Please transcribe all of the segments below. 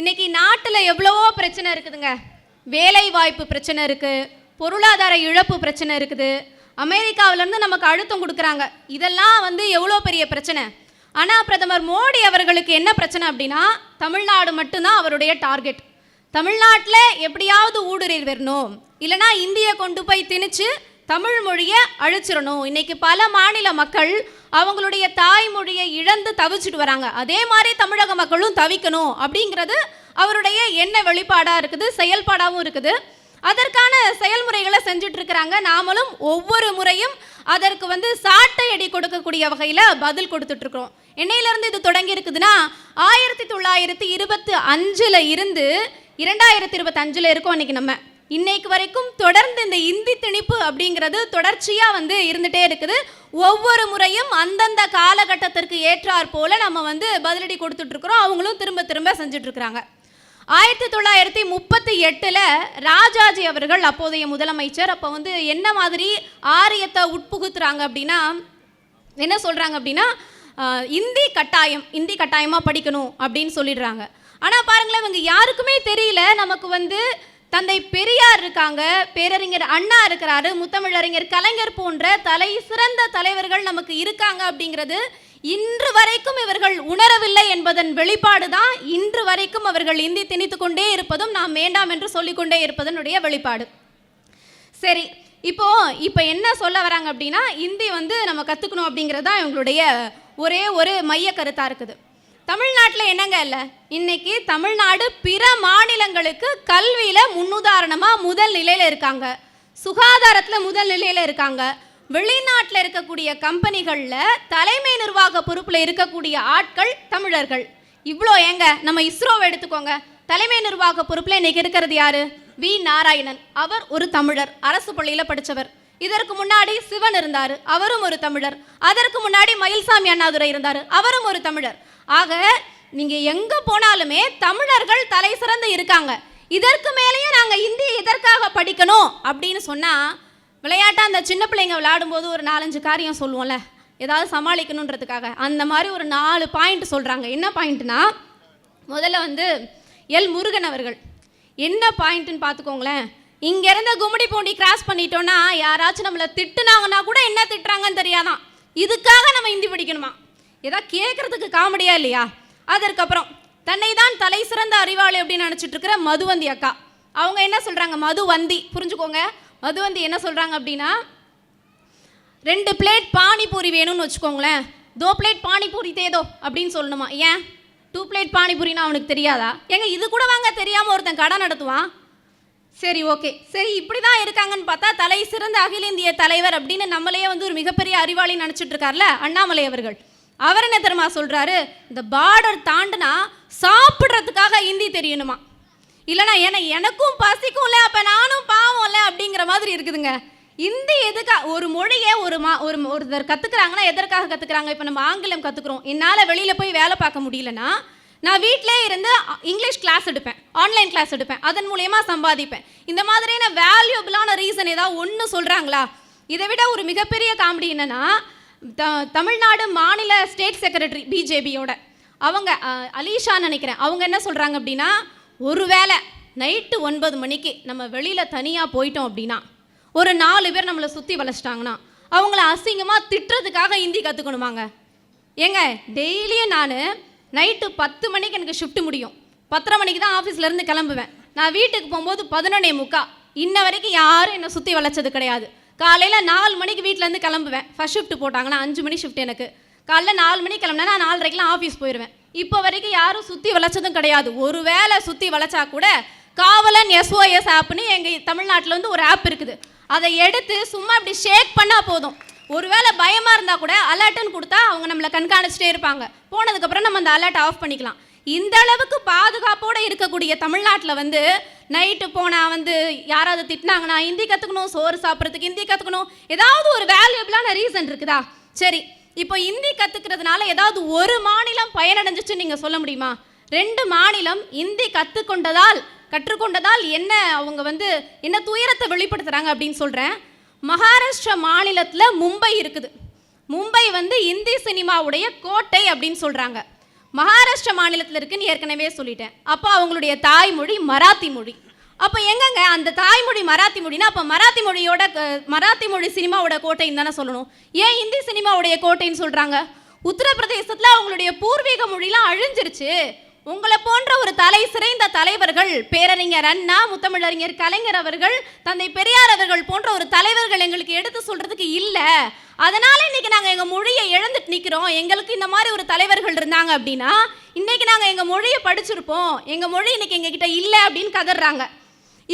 இன்னைக்கு நாட்டில் எவ்வளவோ பிரச்சனை இருக்குதுங்க. வேலை வாய்ப்பு பிரச்சனை இருக்கு. பொருளாதார இழப்பு பிரச்சனை இருக்குது. அமெரிக்காவிலேருந்து நமக்கு அழுத்தம் கொடுக்குறாங்க. இதெல்லாம் வந்து எவ்வளோ பெரிய பிரச்சனை? ஆனால் பிரதமர் மோடி அவர்களுக்கு என்ன பிரச்சனை அப்படின்னா தமிழ்நாடு மட்டும்தான் அவருடைய டார்கெட். தமிழ்நாட்டில் எப்படியாவது ஊடுருவி வரணும். இல்லைனா இந்தியை கொண்டு போய் திணிச்சு தமிழ் மொழியை அழிச்சிடணும். இன்னைக்கு பல மாநில மக்கள் அவங்களுடைய தாய்மொழியை இழந்து தவிச்சிட்டு வராங்க. அதே மாதிரி தமிழக மக்களும் தவிக்கணும் அப்படிங்கிறது அவருடைய எண்ண வெளிப்பாடாக இருக்குது செயல்பாடாகவும் இருக்குது. அதற்கான செயல்முறைகளை செஞ்சுட்டு இருக்கிறாங்க. நாமளும் ஒவ்வொரு முறையும் அதற்கு வந்து சாட்டை அடி கொடுக்கக்கூடிய வகையில் பதில் கொடுத்துட்டு இருக்கிறோம். என்னையிலிருந்து இது தொடங்கி இருக்குதுன்னா ஆயிரத்தி தொள்ளாயிரத்தி இருபத்தி அஞ்சில் இருந்து இரண்டாயிரத்தி இருபத்தஞ்சில் இருக்கோம் இன்னைக்கு நம்ம. இன்னைக்கு வரைக்கும் தொடர்ந்து இந்த இந்தி திணிப்பு அப்படிங்கிறது தொடர்ச்சியாக வந்து இருந்துகிட்டே இருக்குது. ஒவ்வொரு முறையும் அந்தந்த காலகட்டத்திற்கு ஏற்றாற் போல நம்ம வந்து பதிலடி கொடுத்துட்ருக்குறோம். அவங்களும் திரும்ப திரும்ப செஞ்சிட்ருக்குறாங்க. ஆயிரத்தி தொள்ளாயிரத்தி முப்பத்தி எட்டில் ராஜாஜி அவர்கள் அப்போதைய முதலமைச்சர் அப்போ வந்து என்ன மாதிரி ஆரியத்தை உட்புகுத்துறாங்க அப்படின்னா என்ன சொல்கிறாங்க அப்படின்னா இந்தி கட்டாயம் இந்தி கட்டாயமாக படிக்கணும் அப்படின்னு சொல்லிடுறாங்க. ஆனால் பாருங்களேன் இவங்க யாருக்குமே தெரியல. நமக்கு வந்து தந்தை பெரியார் இருக்காங்க பேரறிஞர் அண்ணா இருக்கிறாரு முத்தமிழறிஞர் கலைஞர் போன்ற தலை சிறந்த தலைவர்கள் நமக்கு இருக்காங்க அப்படிங்கிறது இன்று வரைக்கும் இவர்கள் உணரவில்லை என்பதன் வெளிப்பாடு தான் இன்று வரைக்கும் அவர்கள் இந்தி திணித்து கொண்டே இருப்பதும் நாம் வேண்டாம் என்று சொல்லிக்கொண்டே இருப்பதனுடைய வெளிப்பாடு. சரி இப்போ இப்போ என்ன சொல்ல வராங்க அப்படின்னா இந்தி வந்து நம்ம கற்றுக்கணும் அப்படிங்கிறது தான் இவங்களுடைய ஒரே ஒரு மைய கருத்தாக இருக்குது. தமிழ்நாட்டில் என்னங்க இல்லை? இன்னைக்கு தமிழ்நாடு பிற மாநிலங்களுக்கு கல்வியில் முன்னுதாரணமாக முதல் நிலையில் இருக்காங்க. சுகாதாரத்தில் முதல் நிலையில் இருக்காங்க. வெளிநாட்டில் இருக்கக்கூடிய கம்பெனிகளில் தலைமை நிர்வாக பொறுப்பில் இருக்கக்கூடிய ஆட்கள் தமிழர்கள். இவ்வளோ ஏங்க? நம்ம இஸ்ரோவை எடுத்துக்கோங்க. தலைமை நிர்வாக பொறுப்பில் இன்னைக்கு இருக்கிறது யாரு? வி. நாராயணன். அவர் ஒரு தமிழர். அரசு பள்ளியில் படித்தவர் இதற்கு முன்னாடி சிவன் இருந்தார். அவரும் ஒரு தமிழர். அதற்கு முன்னாடி மயில்சாமி அண்ணாதுரை இருந்தார். அவரும் ஒரு தமிழர். ஆக நீங்கள் எங்கே போனாலுமே தமிழர்கள் தலை சிறந்து இருக்காங்க. இதற்கு மேலேயும் நாங்கள் இந்தி எதற்காக படிக்கணும்? அப்படின்னு சொன்னால் விளையாட்டாக அந்த சின்ன பிள்ளைங்க விளையாடும்போது ஒரு நாலஞ்சு காரியம் சொல்லுவோம்ல ஏதாவது சமாளிக்கணுன்றதுக்காக. அந்த மாதிரி ஒரு நாலு பாயிண்ட் சொல்கிறாங்க என்ன பாயிண்ட்னா முதல்ல வந்து எல் முருகன் அவர்கள். என்ன பாயிண்ட்டுன்னு பார்த்துக்கோங்களேன். இங்கேருந்து கும்மிடி பூண்டி கிராஸ் பண்ணிட்டோன்னா யாராச்சும் நம்மளை திட்டுனாங்கன்னா கூட என்ன திட்டுறாங்கன்னு தெரியாதான். இதுக்காக நம்ம இந்தி படிக்கணுமா? ஏதா கேட்குறதுக்கு காமெடியா இல்லையா? அதற்கப்புறம் தன்னை தான் தலை சிறந்த அறிவாளி அப்படின்னு நினச்சிட்டு இருக்கிற மதுவந்தி அக்கா. அவங்க என்ன சொல்கிறாங்க மதுவந்தி. புரிஞ்சுக்கோங்க. மதுவந்தி என்ன சொல்கிறாங்க அப்படின்னா ரெண்டு பிளேட் பானிபூரி வேணும்னு வச்சுக்கோங்களேன். தோ பிளேட் பானிபூரி தேதோ அப்படின்னு சொல்லணுமா? ஏன்? டூ பிளேட் பானிபூரினா அவனுக்கு தெரியாதா? ஏங்க இது கூட வாங்க தெரியாமல் ஒருத்தன் கடை நடத்துவான்? சரி ஓகே சரி இப்படி தான் இருக்காங்கன்னு பார்த்தா தலை சிறந்த அகில இந்திய தலைவர் அப்படின்னு நம்மளையே வந்து ஒரு மிகப்பெரிய அறிவாளி நினச்சிட்டு இருக்கார்ல அண்ணாமலை அவர்கள். அவர் என்ன தெரியுமா சொல்கிறாரு இந்த பார்டர் தாண்டினா சாப்பிட்றதுக்காக ஹிந்தி தெரியணுமா? இல்லைனா ஏன்னா எனக்கும் பசிக்கும்ல அப்போ நானும் பாவம்ல அப்படிங்கிற மாதிரி இருக்குதுங்க. இந்தி எதுக்கா ஒரு மொழியை ஒரு மா ஒரு ஒருத்தர் கற்றுக்குறாங்கன்னா எதற்காக கற்றுக்குறாங்க இப்போ நம்ம ஆங்கிலம் கற்றுக்குறோம் என்னால் வெளியில் போய் வேலை பார்க்க முடியலன்னா நான் வீட்டிலே இருந்து இங்கிலீஷ் கிளாஸ் எடுப்பேன். ஆன்லைன் கிளாஸ் எடுப்பேன். அதன் மூலயமா சம்பாதிப்பேன். இந்த மாதிரியான வேல்யூபிளான ரீசன் ஏதாவது ஒன்று சொல்கிறாங்களா இதை விட ஒரு மிகப்பெரிய காமெடி என்னன்னா த தமிழ்நாடு மாநில ஸ்டேட் செக்ரட்டரி பிஜேபியோட. அவங்க அலீஷா நினைக்கிறேன். அவங்க என்ன சொல்கிறாங்க அப்படின்னா ஒருவேளை நைட்டு ஒன்பது மணிக்கு நம்ம வெளியில் தனியாக போயிட்டோம் அப்படின்னா ஒரு நாலு பேர் நம்மளை சுற்றி வளைச்சிட்டாங்கன்னா அவங்கள அசிங்கமாக திட்டுறதுக்காக ஹிந்தி கற்றுக்கணுமாங்க ஏங்க டெய்லியும் நான் நைட்டு பத்து மணிக்கு எனக்கு ஷிஃப்ட் முடியும். பத்தரை மணிக்கு தான் ஆஃபீஸ்லேருந்து கிளம்புவேன். நான் வீட்டுக்கு போகும்போது பதினொன்னே முக்கா. இன்ன வரைக்கும் யாரும் என்னை சுற்றி வளைச்சது கிடையாது. காலையில் நாலு மணிக்கு வீட்டிலேருந்து கிளம்புவேன். ஃபர்ஸ்ட் ஷிஃப்ட் போட்டாங்கன்னா அஞ்சு மணி ஷிஃப்ட் எனக்கு. காலைல நாலு மணிக்கு கிளம்புனா நான் நாலரைக்கெலாம் ஆஃபீஸ் போயிடுவேன் இப்போ வரைக்கும் யாரும் சுற்றி வளைச்சதும் கிடையாது. ஒரு வேளை சுற்றி வளைச்சா கூட காவலன் எஸ்ஓஎஸ் ஆப்னு எங்கள் தமிழ்நாட்டில் வந்து ஒரு ஆப் இருக்குது. அதை எடுத்து சும்மா இப்படி ஷேக் பண்ணால் போதும். ஒருவேளை பயமாக இருந்தால் கூட அலர்ட்டுன்னு கொடுத்தா அவங்க நம்மளை கண்காணிச்சிட்டே இருப்பாங்க. போனதுக்கப்புறம் நம்ம அந்த அலர்ட் ஆஃப் பண்ணிக்கலாம். இந்த அளவுக்கு பாதுகாப்போடு இருக்கக்கூடிய தமிழ்நாட்டில் வந்து நைட்டு போனால் வந்து யாராவது திட்டினாங்கன்னா ஹிந்தி கற்றுக்கணும் சோறு சாப்பிட்றதுக்கு ஹிந்தி கற்றுக்கணும் ஏதாவது ஒரு வேல்யூபிளான ரீசன் இருக்குதா? சரி இப்போ ஹிந்தி கற்றுக்கிறதுனால ஏதாவது ஒரு மாநிலம் பயனடைஞ்சிச்சு நீங்கள் சொல்ல முடியுமா? ரெண்டு மாநிலம் இந்தி கற்றுக்கொண்டதால் கற்றுக்கொண்டதால் என்ன அவங்க வந்து என்ன துயரத்தை வெளிப்படுத்துகிறாங்க அப்படின்னு சொல்கிறேன் மகாராஷ்டிரா மாநிலத்தில் மும்பை இருக்குது. மும்பை வந்து இந்தி சினிமாவுடைய கோட்டை அப்படின்னு சொல்கிறாங்க மகாராஷ்டிரா மாநிலத்தில் இருக்குன்னு ஏற்கனவே சொல்லிட்டேன். அப்போ அவங்களுடைய தாய்மொழி மராத்தி மொழி. அப்போ எங்கங்க அந்த தாய்மொழி மராத்தி மொழினா அப்போ மராத்தி மொழியோட மராத்தி மொழி சினிமாவோட கோட்டைன்னு தானே சொல்லணும். ஏன் இந்தி சினிமாவுடைய கோட்டைன்னு சொல்கிறாங்க உத்தரப்பிரதேசத்தில் அவங்களுடைய பூர்வீக மொழிலாம் அழிஞ்சிருச்சு. உங்களை போன்ற ஒரு தலை சிறைந்த தலைவர்கள் பேரறிஞர் அண்ணா முத்தமிழறிஞர் கலைஞர் அவர்கள் தந்தை பெரியார் அவர்கள் போன்ற ஒரு தலைவர்கள் எங்களுக்கு எடுத்து சொல்றதுக்கு இல்லை. அதனால இன்னைக்கு நாங்கள் எங்கள் மொழியை இழந்துட்டு நிற்கிறோம் எங்களுக்கு இந்த மாதிரி ஒரு தலைவர்கள் இருந்தாங்க அப்படின்னா இன்னைக்கு நாங்கள் எங்கள் மொழியை படிச்சிருப்போம். எங்கள் மொழி இன்னைக்கு எங்ககிட்ட இல்லை அப்படின்னு கதறாங்க.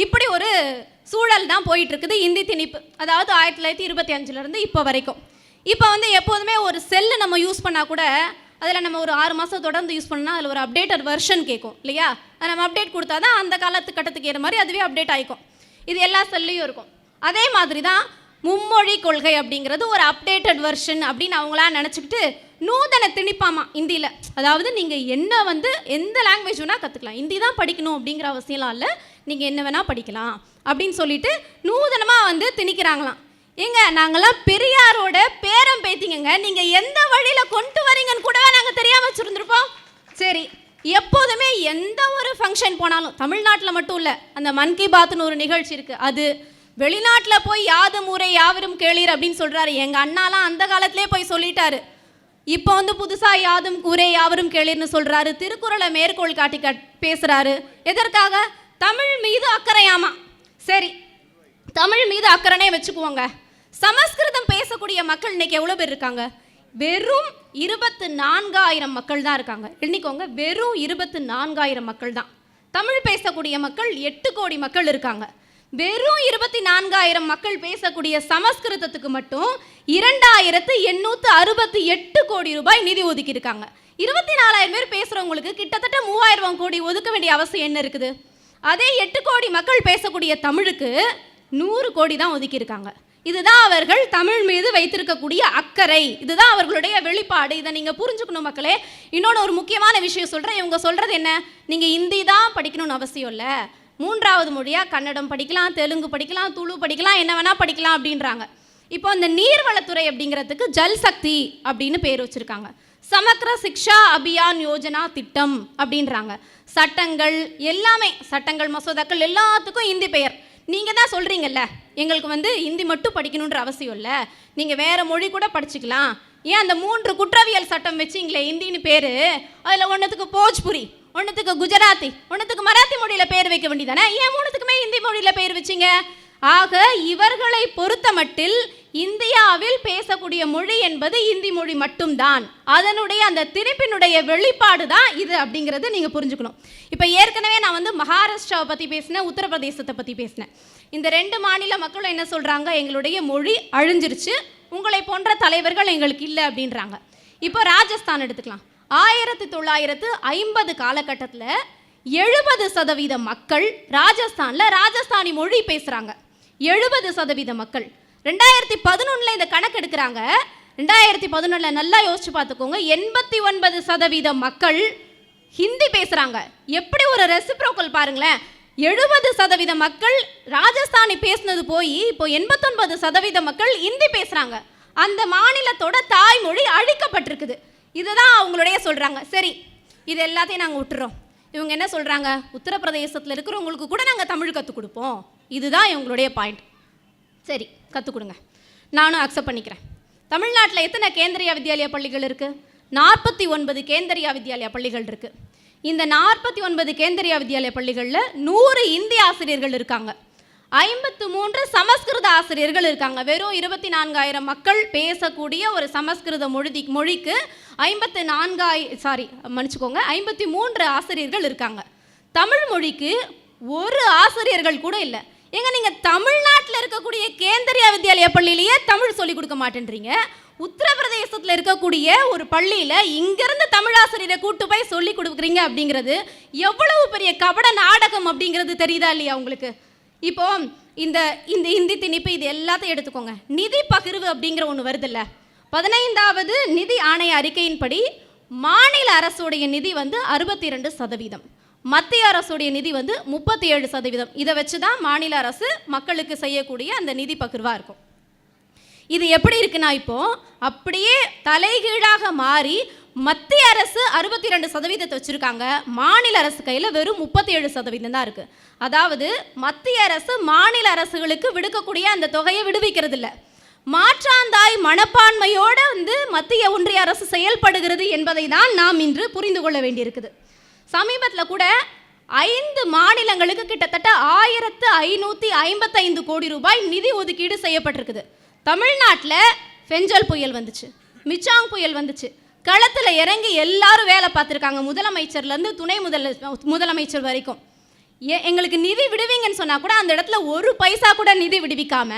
இப்படி ஒரு சூழல் தான் போயிட்டு இருக்குது இந்தி திணிப்பு. அதாவது ஆயிரத்தி தொள்ளாயிரத்தி இருபத்தி அஞ்சுலேருந்து இப்போ வரைக்கும். இப்போ வந்து எப்போதுமே ஒரு செல்லு நம்ம யூஸ் பண்ணால் கூட அதில் நம்ம ஒரு ஆறு மாதம் தொடர்ந்து யூஸ் பண்ணால் அதில் ஒரு அப்டேட்டட் வெர்ஷன் கேட்கும் இல்லையா? அதை நம்ம அப்டேட் கொடுத்தா தான் அந்த காலத்து கட்டத்துக்கு ஏற மாதிரி அதுவே அப்டேட் ஆகிக்கும் இது எல்லா செல்லையும் இருக்கும். அதே மாதிரி தான் மும்மொழி கொள்கை அப்படிங்கிறது ஒரு அப்டேட்டட் வெர்ஷன் அப்படின்னு அவங்களா நினச்சிக்கிட்டு நூதன திணிப்பாமா இந்தியில். அதாவது நீங்கள் என்ன வந்து எந்த லாங்குவேஜ் வேணால் கற்றுக்கலாம் ஹிந்தி தான் படிக்கணும் அப்படிங்கிற அவசியம்லாம் இல்லை. நீங்கள் என்ன வேணால் படிக்கலாம் அப்படின்னு சொல்லிட்டு நூதனமாக வந்து திணிக்கிறாங்களாம். ஏங்க நாங்கெல்லாம் பெரியாரோட பேரம் பேத்திங்கங்க. நீங்கள் எந்த வழியில் கொண்டு வரீங்கன்னு கூடவே நாங்கள் தெரியாமல் வச்சுருந்துருப்போம்? சரி எப்போதுமே எந்த ஒரு ஃபங்க்ஷன் போனாலும் தமிழ்நாட்டில் மட்டும் இல்லை அந்த மன் கி பாத்னு ஒரு நிகழ்ச்சி இருக்குது அது வெளிநாட்டில் போய் யாதும் ஊரே யாவரும் கேளீர் அப்படின்னு சொல்கிறாரு எங்கள் அண்ணாலாம் அந்த காலத்திலே போய் சொல்லிட்டாரு. இப்போ வந்து புதுசாக யாதும் கூரே யாவரும் கேளீர்னு சொல்கிறாரு திருக்குறளை மேற்கோள் காட்டி கட் பேசுகிறாரு எதற்காக? தமிழ் மீது அக்கறையாமா? சரி தமிழ் மீது அக்கறைனே வச்சுக்குவோங்க. சமஸ்கிருதம் பேசக்கூடிய மக்கள் இன்னைக்கு எவ்வளோ பேர் இருக்காங்க? வெறும் இருபத்து நான்காயிரம் மக்கள் தான் இருக்காங்க. எண்ணிக்கோங்க வெறும் இருபத்து நான்காயிரம் மக்கள் தான். தமிழ் பேசக்கூடிய மக்கள் எட்டு கோடி மக்கள் இருக்காங்க. வெறும் இருபத்தி நான்காயிரம் மக்கள் பேசக்கூடிய சமஸ்கிருதத்துக்கு மட்டும் இரண்டாயிரத்து எண்ணூற்று அறுபத்தி எட்டு கோடி ரூபாய் நிதி ஒதுக்கியிருக்காங்க. இருபத்தி நாலாயிரம் பேர் பேசுகிறவங்களுக்கு கிட்டத்தட்ட மூவாயிரம் கோடி ஒதுக்க வேண்டிய அவசியம் என்ன இருக்குது? அதே எட்டு கோடி மக்கள் பேசக்கூடிய தமிழுக்கு நூறு கோடி தான் ஒதுக்கியிருக்காங்க. இதுதான் அவர்கள் தமிழ் மீது வைத்திருக்கக்கூடிய அக்கறை. இதுதான் அவர்களுடைய வெளிப்பாடு. இதை நீங்கள் புரிஞ்சுக்கணும் மக்களே. இன்னொன்று ஒரு முக்கியமான விஷயம் சொல்கிறேன் இவங்க சொல்கிறது என்ன? நீங்கள் ஹிந்தி தான் படிக்கணும்னு அவசியம் இல்லை. மூன்றாவது மொழியாக கன்னடம் படிக்கலாம் தெலுங்கு படிக்கலாம் துளு படிக்கலாம் என்ன வேணால் படிக்கலாம் அப்படின்றாங்க. இப்போ இந்த நீர்வளத்துறை அப்படிங்கிறதுக்கு ஜல் சக்தி அப்படின்னு பேர் வச்சுருக்காங்க. சமக்ர சிக்ஷா அபியான் யோஜனா திட்டம் அப்படின்றாங்க. சட்டங்கள் எல்லாமே சட்டங்கள் மசோதாக்கள் எல்லாத்துக்கும் இந்தி பெயர். நீங்கள் தான் சொல்கிறீங்கல்ல எங்களுக்கு வந்து ஹிந்தி மட்டும் படிக்கணுன்ற அவசியம் இல்லை. நீங்கள் வேறு மொழி கூட படிச்சுக்கலாம். ஏன் அந்த மூன்று குற்றவியல் சட்டம் வச்சிங்களே ஹிந்தின்னு பேர்? அதில் ஒன்றுத்துக்கு போஜ்புரி ஒன்றுத்துக்கு குஜராத்தி ஒன்றுத்துக்கு மராத்தி மொழியில் பேர் வைக்க வேண்டியதானே? ஏன் மூணுத்துக்குமே ஹிந்தி மொழியில் பேர் வச்சிங்க? ஆக இவர்களை பொறுத்த மட்டில் இந்தியாவில் பேசக்கூடிய மொழி என்பது இந்தி மொழி மட்டும்தான். அதனுடைய அந்த திணிப்பினுடைய வெளிப்பாடு தான் இது அப்படிங்கிறது நீங்கள் புரிஞ்சுக்கணும். இப்போ ஏற்கனவே நான் வந்து மகாராஷ்டிராவை பற்றி பேசினேன் உத்தரப்பிரதேசத்தை பற்றி பேசினேன். இந்த ரெண்டு மாநில மக்களும் என்ன சொல்கிறாங்க எங்களுடைய மொழி அழிஞ்சிருச்சு உங்களை போன்ற தலைவர்கள் எங்களுக்கு இல்லை அப்படின்றாங்க. இப்போ ராஜஸ்தான் எடுத்துக்கலாம். ஆயிரத்தி தொள்ளாயிரத்து ஐம்பது காலகட்டத்தில் எழுபது சதவீத மக்கள் ராஜஸ்தானில் ராஜஸ்தானி மொழி பேசுகிறாங்க எழுபது சதவீத மக்கள். ரெண்டாயிரத்தி பதினொன்றில் இந்த கணக்கு எடுக்கிறாங்க. ரெண்டாயிரத்தி பதினொன்றில் நல்லா யோசிச்சு பார்த்துக்கோங்க. எண்பத்தி ஒன்பது சதவீத மக்கள் ஹிந்தி பேசுகிறாங்க எப்படி ஒரு ரெசிப்ரோக்கல் பாருங்களேன். எழுபது சதவீத மக்கள் ராஜஸ்தானி பேசுனது போய் இப்போ எண்பத்தொன்பது சதவீத மக்கள் ஹிந்தி பேசுகிறாங்க அந்த மாநிலத்தோட தாய்மொழி அழிக்கப்பட்டிருக்குது. இதுதான் அவங்களுடைய சொல்கிறாங்க சரி இது எல்லாத்தையும் நாங்கள் விட்டுறோம். இவங்க என்ன சொல்கிறாங்க உத்தரப்பிரதேசத்தில் இருக்கிறவங்களுக்கு கூட நாங்கள் தமிழ் கற்றுக் கொடுப்போம். இதுதான் இவங்களுடைய பாயிண்ட் சரி கற்றுக் கொடுங்க நானும் அக்செப்ட் பண்ணிக்கிறேன். தமிழ்நாட்டில் எத்தனை கேந்திரியா வித்யாலயா பள்ளிகள் இருக்குது நாற்பத்தி ஒன்பது கேந்திரியா வித்யாலயா பள்ளிகள் இருக்குது இந்த நாற்பத்தி ஒன்பது கேந்திரியா வித்யாலயா பள்ளிகளில் நூறு இந்தி ஆசிரியர்கள் இருக்காங்க. ஐம்பத்து மூன்று சமஸ்கிருத ஆசிரியர்கள் இருக்காங்க. வெறும் இருபத்தி நான்காயிரம் மக்கள் பேசக்கூடிய ஒரு சமஸ்கிருத மொழி மொழிக்கு ஐம்பத்து நான்காய் சாரி மன்னிச்சுக்கோங்க ஐம்பத்தி மூன்று ஆசிரியர்கள் இருக்காங்க. தமிழ் மொழிக்கு ஒரு ஆசிரியர்கள் கூட இல்லை. ஏங்க நீங்கள் தமிழ்நாட்டில் இருக்கக்கூடிய கேந்திரியா வித்யாலயா பள்ளியிலேயே தமிழ் சொல்லிக் கொடுக்க மாட்டேன்றீங்க. உத்தரப்பிரதேசத்தில் இருக்கக்கூடிய ஒரு பள்ளியில் இங்கேருந்து தமிழ் ஆசிரியரை கூட்டு போய் சொல்லி கொடுக்குறீங்க அப்படிங்கிறது எவ்வளவு பெரிய கபட நாடகம் அப்படிங்கிறது தெரியுதா இல்லையா உங்களுக்கு? இப்போ இந்த இந்த இந்தி திணிப்பு இது எல்லாத்தையும் எடுத்துக்கோங்க. நிதி பகிர்வு அப்படிங்கிற ஒன்று வருதுல்ல. பதினைந்தாவது நிதி ஆணைய அறிக்கையின்படி மாநில அரசுடைய நிதி வந்து அறுபத்தி ரெண்டு சதவீதம். மத்திய அரசுடைய நிதி வந்து முப்பத்தி ஏழு சதவீதம். இதை வச்சு தான் மாநில அரசு மக்களுக்கு செய்யக்கூடிய அந்த நிதி பகிர்வாக இருக்கும். இது எப்படி இருக்குன்னா இப்போ அப்படியே தலைகீழாக மாறி மத்திய அரசு அறுபத்தி ரெண்டு சதவீதத்தை வச்சுருக்காங்க. மாநில அரசு கையில் வெறும் முப்பத்தி ஏழு சதவீதம் தான் இருக்குது அதாவது மத்திய அரசு மாநில அரசுகளுக்கு விடுக்கக்கூடிய அந்த தொகையை விடுவிக்கிறது இல்லை மாற்றாந்தாய் மனப்பான்மையோடு வந்து மத்திய ஒன்றிய அரசு செயல்படுகிறது என்பதை தான் நாம் இன்று புரிந்து கொள்ள வேண்டியிருக்குது. சமீபத்தில் கூட ஐந்து மாநிலங்களுக்கு கிட்டத்தட்ட ஆயிரத்து ஐநூற்றி ஐம்பத்தைந்து கோடி ரூபாய் நிதி ஒதுக்கீடு செய்யப்பட்டிருக்குது. தமிழ்நாட்டில் ஃபெஞ்சல் புயல் வந்துச்சு மிச்சாங் புயல் வந்துச்சு. களத்தில் இறங்கி எல்லாரும் வேலை பார்த்துருக்காங்க முதலமைச்சர்லேருந்து துணை முதல முதலமைச்சர் வரைக்கும். எங்களுக்கு நிதி விடுவீங்கன்னு சொன்னால் கூட அந்த இடத்துல ஒரு பைசா கூட நிதி விடுவிக்காம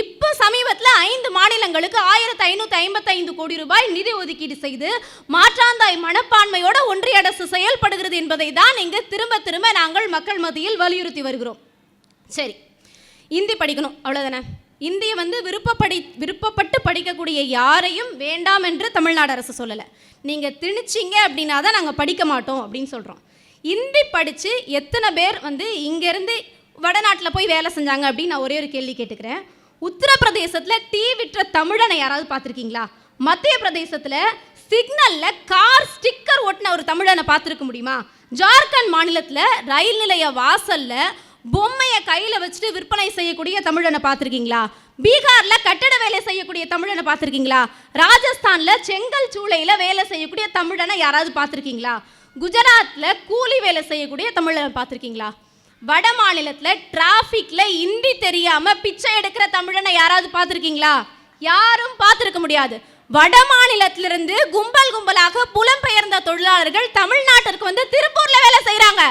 இப்போ சமீபத்தில் ஐந்து மாநிலங்களுக்கு ஆயிரத்தி ஐநூற்றி ஐம்பத்தைந்து கோடி ரூபாய் நிதி ஒதுக்கீடு செய்து மாற்றாந்தாய் மனப்பான்மையோட ஒன்றிய அரசு செயல்படுகிறது என்பதை தான் இங்கு திரும்ப திரும்ப நாங்கள் மக்கள் மத்தியில் வலியுறுத்தி வருகிறோம். சரி இந்தி படிக்கணும் அவ்வளோதானே இந்தியை வந்து விருப்பப்படி விருப்பப்பட்டு படிக்கக்கூடிய யாரையும் வேண்டாம் என்று தமிழ்நாடு அரசு சொல்லலை. நீங்கள் திணிச்சிங்க அப்படின்னா தான் நாங்கள் படிக்க மாட்டோம் அப்படின்னு சொல்கிறோம் இந்தி படித்து எத்தனை பேர் வந்து இங்கேருந்து வடநாட்டில் போய் வேலை செஞ்சாங்க அப்படின்னு நான் ஒரே ஒரு கேள்வி கேட்டுக்கிறேன். உத்தரப்பிரதேசத்தில் டீ விற்ற தமிழனை யாராவது பார்த்துருக்கீங்களா? மத்திய பிரதேசத்தில் சிக்னலில் கார் ஸ்டிக்கர் ஓட்டின ஒரு தமிழனை பார்த்துருக்க முடியுமா? ஜார்க்கண்ட் மாநிலத்தில் ரயில் நிலைய வாசலில் பொம்மையை கையில் வச்சுட்டு விற்பனை செய்யக்கூடிய தமிழனை பார்த்துருக்கீங்களா? பீகாரில் கட்டட வேலை செய்யக்கூடிய தமிழனை பார்த்துருக்கீங்களா? ராஜஸ்தானில் செங்கல் சூளையில் வேலை செய்யக்கூடிய தமிழனை யாராவது பார்த்துருக்கீங்களா? குஜராத்தில் கூலி வேலை செய்யக்கூடிய தமிழனை பார்த்துருக்கீங்களா? வட மாநிலத்தில் டிராஃபிக்கில் இந்தி தெரியாமல் பிச்சை எடுக்கிற தமிழனை யாராவது பார்த்துருக்கீங்களா? யாரும் பார்த்துருக்க முடியாது. வட மாநிலத்திலிருந்து கும்பல் கும்பலாக புலம்பெயர்ந்த தொழிலாளர்கள் தமிழ்நாட்டிற்கு வந்து திருப்பூர்ல வேலை செய்கிறாங்க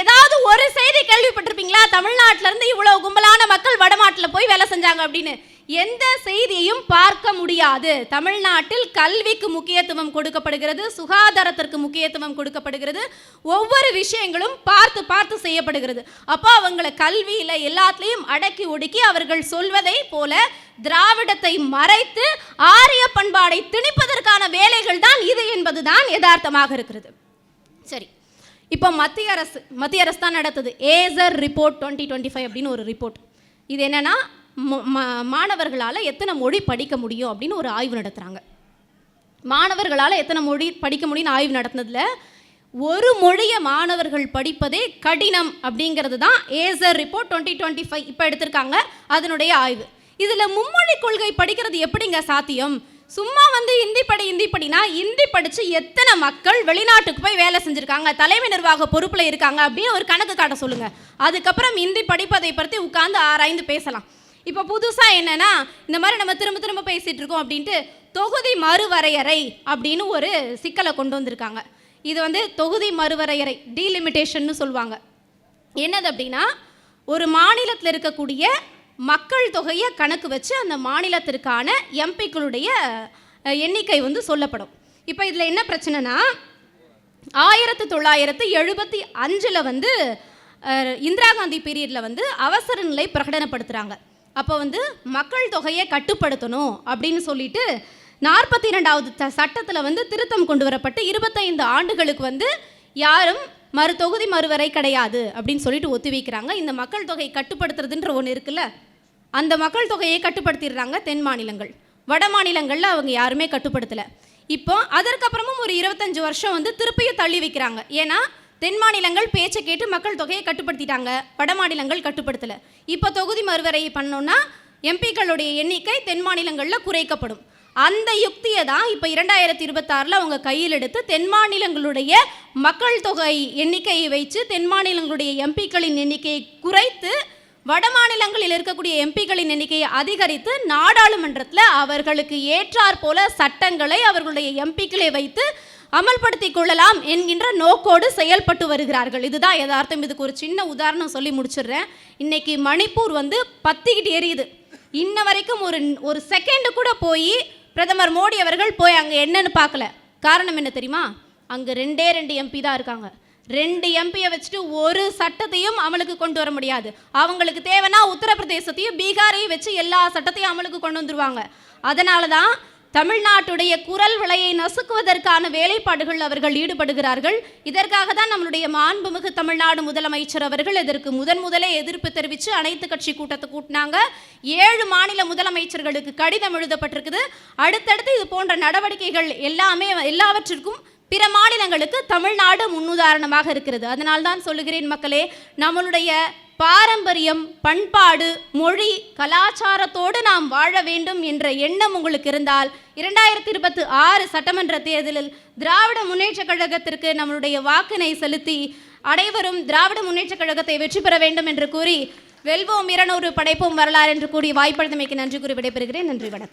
ஏதாவது ஒரு செய்தி கேள்விப்பட்டிருப்பீங்களா? தமிழ்நாட்டிலேருந்து இவ்வளோ கும்பலான மக்கள் வடநாட்டில் போய் வேலை செஞ்சாங்க அப்படின்னு. எந்த செய்தியையும் பார்க்க முடியாது. தமிழ்நாட்டில் கல்விக்கு முக்கியத்துவம் கொடுக்கப்படுகிறது சுகாதாரத்திற்கு முக்கியத்துவம் கொடுக்கப்படுகிறது ஒவ்வொரு விஷயங்களும் பார்த்து பார்த்து செய்யப்படுகிறது. அப்போ அவங்களை கல்வியில் எல்லாத்துலேயும் அடக்கி ஒடுக்கி அவர்கள் சொல்வதை போல திராவிடத்தை மறைத்து ஆரிய பண்பாடை திணிப்பதற்கான வேலைகள் தான் இது என்பதுதான் யதார்த்தமாக இருக்கிறது. சரி. இப்போ மத்திய அரசு மத்திய அரசு தான் நடத்துது. ASER report twenty twenty five அப்படின்னு ஒரு ரிப்போர்ட் இது என்னென்னா மாணவர்களால் எத்தனை மொழி படிக்க முடியும் அப்படின்னு ஒரு ஆய்வு நடத்துகிறாங்க மாணவர்களால் எத்தனை மொழி படிக்க முடியும்னு ஆய்வு நடத்தினதுல ஒரு மொழியை மாணவர்கள் படிப்பதே கடினம் அப்படிங்கிறது தான் ASER report twenty twenty five இப்போ எடுத்திருக்காங்க அதனுடைய ஆய்வு. இதில் மும்மொழி கொள்கை படிக்கிறது எப்படிங்க சாத்தியம்? சும்மா வந்து இந்தி படி இந்தி படினா இந்தி படித்து எத்தனை மக்கள் வெளிநாட்டுக்கு போய் வேலை செஞ்சுருக்காங்க தலைமை நிர்வாக பொறுப்பில் இருக்காங்க அப்படின்னு ஒரு கணக்கு காட்ட சொல்லுங்கள் அதுக்கப்புறம் இந்தி படிப்பதை பற்றி உட்காந்து ஆராய்ந்து பேசலாம். இப்போ புதுசாக என்னென்னா இந்த மாதிரி நம்ம திரும்ப திரும்ப பேசிகிட்டு இருக்கோம் அப்படின்ட்டு தொகுதி மறுவரையறை அப்படின்னு ஒரு சிக்கலை கொண்டு வந்திருக்காங்க. இது வந்து தொகுதி மறுவரையறை டீலிமிட்டேஷன்னு சொல்லுவாங்க. என்னது அப்படின்னா ஒரு மாநிலத்தில் இருக்கக்கூடிய மக்கள் தொகையை கணக்கு வச்சு அந்த மாநிலத்திற்கான எம்பிக்களுடைய எண்ணிக்கை வந்து சொல்லப்படும். இப்போ இதில் என்ன பிரச்சனைனா ஆயிரத்தி தொள்ளாயிரத்து எழுபத்தி அஞ்சில் வந்து இந்திரா காந்தி பீரியடில் வந்து அவசர நிலை பிரகடனப்படுத்துகிறாங்க அப்போ வந்து மக்கள் தொகையை கட்டுப்படுத்தணும் அப்படின்னு சொல்லிட்டு நாற்பத்தி ரெண்டாவது சட்டத்தில் வந்து திருத்தம் கொண்டு வரப்பட்டு இருபத்தைந்து ஆண்டுகளுக்கு வந்து யாரும் மறு தொகுதி மறுவரை கிடையாது அப்படின்னு சொல்லிட்டு ஒத்தி வைக்கிறாங்க இந்த மக்கள் தொகை கட்டுப்படுத்துறதுன்ற ஒன்று இருக்குல்ல? அந்த மக்கள் தொகையை கட்டுப்படுத்திடுறாங்க தென் மாநிலங்கள். வட மாநிலங்களில் அவங்க யாருமே கட்டுப்படுத்தலை. இப்போ அதற்கப்புறமும் ஒரு இருபத்தஞ்சு வருஷம் வந்து திருப்பியும் தள்ளி வைக்கிறாங்க. ஏன்னா தென் மாநிலங்கள் பேச்சை கேட்டு மக்கள் தொகையை கட்டுப்படுத்திட்டாங்க. வட மாநிலங்கள் கட்டுப்படுத்தலை. இப்போ தொகுதி மறுவரை பண்ணோன்னா எம்பிக்களுடைய எண்ணிக்கை தென் மாநிலங்களில் குறைக்கப்படும். அந்த யுக்தியை தான் இப்போ இரண்டாயிரத்தி இருபத்தாறில் அவங்க கையில் எடுத்து தென் மாநிலங்களுடைய மக்கள் தொகை எண்ணிக்கையை வைத்து தென் மாநிலங்களுடைய எம்பிக்களின் எண்ணிக்கையை குறைத்து வட மாநிலங்களில் இருக்கக்கூடிய எம்பிக்களின் எண்ணிக்கையை அதிகரித்து நாடாளுமன்றத்தில் அவர்களுக்கு ஏற்றாற்போல சட்டங்களை அவர்களுடைய எம்பிக்களை வைத்து அமல்படுத்தி கொள்ளலாம் என்கின்ற நோக்கோடு செயல்பட்டு வருகிறார்கள். இதுதான் யதார்த்தம். இதுக்கு ஒரு சின்ன உதாரணம் சொல்லி முடிச்சிடுறேன். இன்னைக்கு மணிப்பூர் வந்து பத்திக்கிட்டு எரியுது. இன்ன வரைக்கும் ஒரு ஒரு செகண்டு கூட போய் பிரதமர் மோடி அவர்கள் போய் அங்கே என்னன்னு பார்க்கல. காரணம் என்ன தெரியுமா? அங்கே ரெண்டே ரெண்டு எம்பி தான் இருக்காங்க. ரெண்டு எம்பியை வச்சுட்டு ஒரு சட்டத்தையும் அமலுக்கு கொண்டு வர முடியாது. அவங்களுக்கு தேவைன்னா உத்தரப்பிரதேசத்தையும் பீகாரையும் வச்சு எல்லா சட்டத்தையும் அமலுக்கு கொண்டு வந்துருவாங்க. அதனால தான் தமிழ்நாட்டுடைய குரல் விலையை நசுக்குவதற்கான வேலைப்பாடுகள் அவர்கள் ஈடுபடுகிறார்கள். இதற்காக தான் நம்மளுடைய மாண்புமிகு தமிழ்நாடு முதலமைச்சர் அவர்கள் இதற்கு முதன் முதலே எதிர்ப்பு தெரிவித்து அனைத்து கட்சி கூட்டத்தை கூட்டினாங்க. ஏழு மாநில முதலமைச்சர்களுக்கு கடிதம் எழுதப்பட்டிருக்குது. அடுத்தடுத்து இது போன்ற நடவடிக்கைகள் எல்லாமே எல்லாவற்றிற்கும் பிற மாநிலங்களுக்கு தமிழ்நாடு முன்னுதாரணமாக இருக்கிறது. அதனால் தான் சொல்லுகிறேன் மக்களே நம்மளுடைய பாரம்பரியம் பண்பாடு மொழி கலாச்சாரத்தோடு நாம் வாழ வேண்டும் என்ற எண்ணம் உங்களுக்கு இருந்தால் இரண்டாயிரத்தி இருபத்தி ஆறு சட்டமன்ற தேர்தலில் திராவிட முன்னேற்ற கழகத்திற்கு நம்மளுடைய வாக்கினை செலுத்தி அனைவரும் திராவிட முன்னேற்ற கழகத்தை வெற்றி பெற வேண்டும் என்று கூறி வெல்வோம் இரநூறு படைப்போம் வரலாறு என்று கூறி வாய்ப்பளித்தமைக்கு நன்றி கூறி விடைபெறுகிறேன். நன்றி வணக்கம்.